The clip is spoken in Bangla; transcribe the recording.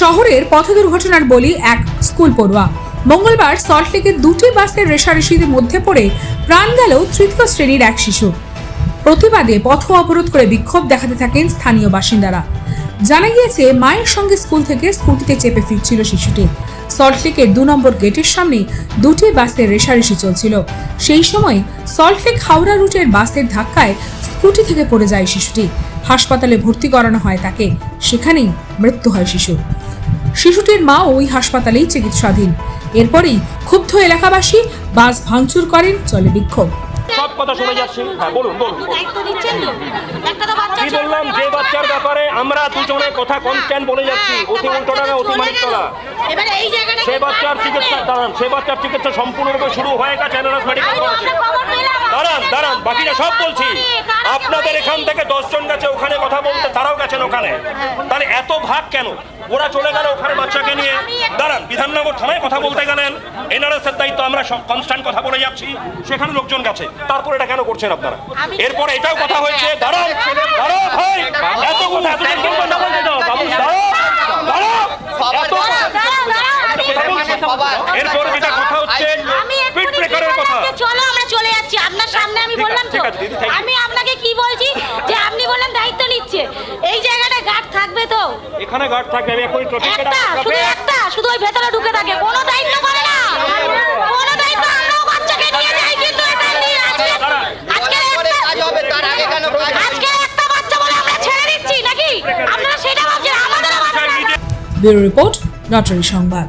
শহরের পথ দুর্ঘটনার বলি এক স্কুল পড়ুয়া। মঙ্গলবার সল্টলেকের দুটি বাসের রেশারেশির মধ্যে পড়ে প্রাণ গেল তৃতীয় শ্রেণির এক শিশু। প্রতিবাদে পথ অবরোধ করে বিক্ষোভ দেখাতে থাকেন স্থানীয় বাসিন্দারা। জানা গিয়েছে, মায়ের সঙ্গে স্কুল থেকে স্কুটিতে চেপে ফিরছিল শিশুটি। সল্টলেকের দু নম্বর গেটের সামনে দুটি বাসের রেশারেশি চলছিল। সেই সময় সল্টলেক হাওড়া রুটের বাসের ধাক্কায় স্কুটি থেকে পড়ে যায় শিশুটি। হাসপাতালে ভর্তি করানো হয় তাকে। সেখানেই মৃত্যু হয় শিশু শিশুটির মা ওই হাসপাতালেই চিকিৎসাধীন। এরপরেই ক্ষুব্ধ এলাকাবাসী বাস ভাঙচুর করেন চলে বিক্ষোভ। সব কথা শুনে যাচ্ছি। হ্যাঁ বলুন বলুন কি বললাম? যে বাচ্চার ব্যাপারে আমরা দুজনে কথা কনস্ট্যান্ট বলে যাচ্ছি? অতি অতি মানিকতলা জায়গাটা সে বাচ্চার চিকিৎসা দাঁড়ান সে বাচ্চার চিকিৎসা সম্পূর্ণরূপে শুরু হয়ে গেছে এনারাস মেডিকেল কলেজে আপনার খবর পেলাম। দাঁড়ান দাঁড়ান বাকিটা সব বলছি। আপনাদের এখান থেকে দশজন গেছে ওখানে ওখানে তাহলে এত ভাগ কেন? ওরা চলে গেল ওখানে বাচ্চাকে নিয়ে। দাঁড়ান বিধাননগর থানায় কথা বলতে গেলেন। এনআরএস এর দায়িত্ব আমরা কনস্ট্যান্ট কথা বলে যাচ্ছি। সেখানে লোকজন গেছে। তারপর এটা কেন করছেন আপনারা? এরপরে এটাও কথা হয়েছে। দাঁড়ান দাঁড়াও ভাই। এত কথা বাবু দাঁড়াও দাঁড়াও। এরপর যেটা কথা হচ্ছে আমি ব্রেকারের কথা। চলো আমরা চলে যাচ্ছি। আপনার সামনে আমি বললাম তো. আমি আপনাকে কি বলছি যে আপনি বললেন দায়িত্ব নিচ্ছে এই জায়গাটা গার্ড থাকবে তো এখানে গার্ড থাকবে আমি এখন ট্রফি একটা শুধু একটা শুধু ওই ভেতরে ঢুকে থাকে কোনো দায়িত্ব করে না। কোনো দায়িত্ব আমরাও বাচ্চাকে নিয়ে যাই কিন্তু এটা নিয়ে আজকে আজকে পরে কাজ হবে তার আগে কেন কাজ আজকে একটা বাচ্চা বলে আমরা ছেড়ে দিচ্ছি নাকি? আপনারা সেটা ভাবছেন আমাদের বাচ্চা ব্যুরো রিপোর্ট নটরি সংবাদ।